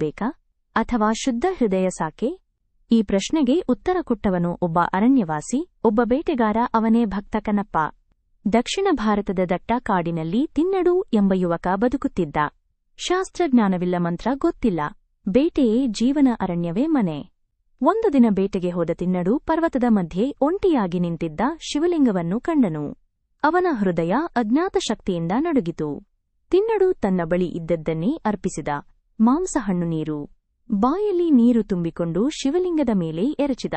ಬೇಕಾ? ಅಥವಾ ಶುದ್ಧ ಹೃದಯ ಸಾಕೆ? ಈ ಪ್ರಶ್ನೆಗೆ ಉತ್ತರ ಕೊಟ್ಟವನು ಒಬ್ಬ ಅರಣ್ಯವಾಸಿ, ಒಬ್ಬ ಬೇಟೆಗಾರ ಅವನೇ ಭಕ್ತ ಕನಪ್ಪ ದಕ್ಷಿಣ ಭಾರತದ ದಟ್ಟ ಕಾಡಿನಲ್ಲಿ ತಿನ್ನಡು ಎಂಬ ಯುವಕ ಬದುಕುತ್ತಿದ್ದ. ಶಾಸ್ತ್ರಜ್ಞಾನವಿಲ್ಲ ಮಂತ್ರ ಗೊತ್ತಿಲ್ಲ. ಬೇಟೆಯೇ ಜೀವನ ಅರಣ್ಯವೇ ಮನೆ. ಒಂದು ದಿನ ಬೇಟೆಗೆ ಹೋದ ತಿನ್ನಡು ಪರ್ವತದ ಮಧ್ಯೆ ಒಂಟಿಯಾಗಿ ನಿಂತಿದ್ದ ಶಿವಲಿಂಗವನ್ನು ಕಂಡನು. ಅವನ ಹೃದಯ ಅಜ್ಞಾತ ಶಕ್ತಿಯಿಂದ ನಡುಗಿತು. ತಿನ್ನಡು ತನ್ನ ಬಳಿ ಇದ್ದದ್ದನ್ನೇ ಅರ್ಪಿಸಿದ. ಮಾಂಸಹಣ್ಣು ನೀರು. ಬಾಯಲ್ಲಿ ನೀರು ತುಂಬಿಕೊಂಡು ಶಿವಲಿಂಗದ ಮೇಲೆ ಎರಚಿದ.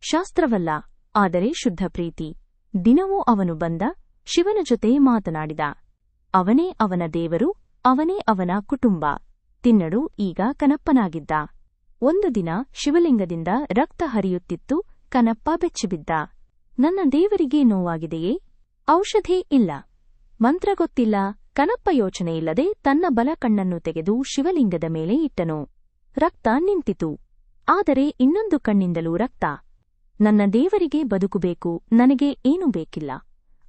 ಶಾಸ್ತ್ರವಲ್ಲ, ಆದರೆ ಶುದ್ಧ ಪ್ರೀತಿ. ದಿನವೂ ಅವನು ಬಂದ, ಶಿವನ ಜೊತೆ ಮಾತನಾಡಿದ. ಅವನೇ ಅವನ ದೇವರು, ಅವನೇ ಅವನ ಕುಟುಂಬ. ತಿನ್ನಡು, ಈಗ ಕನಪ್ಪನಾಗಿದ್ದ. ಒಂದು ದಿನ ಶಿವಲಿಂಗದಿಂದ ರಕ್ತ ಹರಿಯುತ್ತಿತ್ತು, ಕನಪ್ಪ ಬೆಚ್ಚಿಬಿದ್ದ. ನನ್ನ ದೇವರಿಗೆ ನೋವಾಗಿದೆಯೇ? ಔಷಧಿ ಇಲ್ಲ. ಮಂತ್ರ ಗೊತ್ತಿಲ್ಲ. ಕನಪ್ಪ ಯೋಚನೆಯಿಲ್ಲದೆ ತನ್ನ ಬಲ ಕಣ್ಣನ್ನು ತೆಗೆದು ಶಿವಲಿಂಗದ ಮೇಲೆ ಇಟ್ಟನು. ರಕ್ತ ನಿಂತಿತು. ಆದರೆ ಇನ್ನೊಂದು ಕಣ್ಣಿಂದಲೂ ರಕ್ತ. ನನ್ನ ದೇವರಿಗೆ ಬದುಕುಬೇಕು, ನನಗೆ ಏನೂ ಬೇಕಿಲ್ಲ.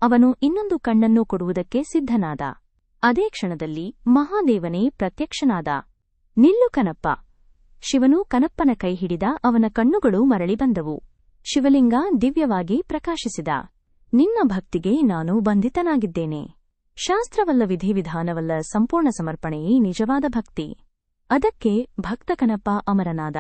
ಅವನು ಇನ್ನೊಂದು ಕಣ್ಣನ್ನು ಕೊಡುವುದಕ್ಕೆ ಸಿದ್ಧನಾದ. ಅದೇ ಕ್ಷಣದಲ್ಲಿ ಮಹಾದೇವನೇ ಪ್ರತ್ಯಕ್ಷನಾದ. ನಿಲ್ಲು ಕನಪ್ಪ. ಶಿವನು ಕನಪ್ಪನ ಕೈ ಹಿಡಿದ ಅವನ ಕಣ್ಣುಗಳು ಮರಳಿ ಬಂದವು. ಶಿವಲಿಂಗ ದಿವ್ಯವಾಗಿ ಪ್ರಕಾಶಿಸಿದ. ನಿನ್ನ ಭಕ್ತಿಗೆ ನಾನು ಬಂಧಿತನಾಗಿದ್ದೇನೆ. ಶಾಸ್ತ್ರವಲ್ಲ ವಿಧಿವಿಧಾನವಲ್ಲ ಸಂಪೂರ್ಣ ಸಮರ್ಪಣೆಯೇ ನಿಜವಾದ ಭಕ್ತಿ. ಅದಕ್ಕೆ ಭಕ್ತ ಕನಪ್ಪ ಅಮರನಾದ.